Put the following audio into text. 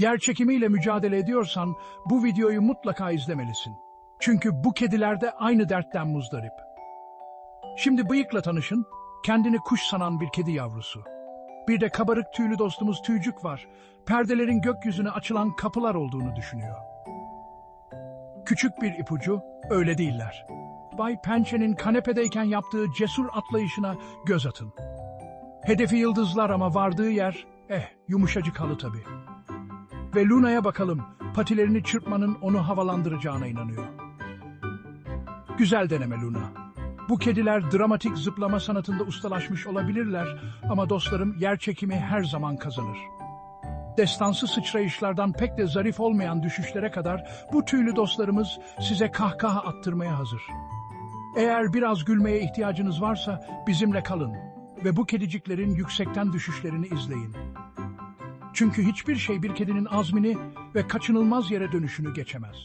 Yer çekimiyle mücadele ediyorsan bu videoyu mutlaka izlemelisin. Çünkü bu kediler de aynı dertten muzdarip. Şimdi bıyıkla tanışın, kendini kuş sanan bir kedi yavrusu. Bir de kabarık tüylü dostumuz Tüycük var. Perdelerin gökyüzüne açılan kapılar olduğunu düşünüyor. Küçük bir ipucu, öyle değiller. Bay Pençe'nin kanepedeyken yaptığı cesur atlayışına göz atın. Hedefi yıldızlar ama vardığı yer, eh yumuşacık halı tabii. Ve Luna'ya bakalım, patilerini çırpmanın onu havalandıracağına inanıyor. Güzel deneme Luna. Bu kediler dramatik zıplama sanatında ustalaşmış olabilirler ama dostlarım yer çekimi her zaman kazanır. Destansı sıçrayışlardan pek de zarif olmayan düşüşlere kadar bu tüylü dostlarımız size kahkaha attırmaya hazır. Eğer biraz gülmeye ihtiyacınız varsa bizimle kalın ve bu kediciklerin yüksekten düşüşlerini izleyin. Çünkü hiçbir şey bir kedinin azmini ve kaçınılmaz yere dönüşünü geçemez.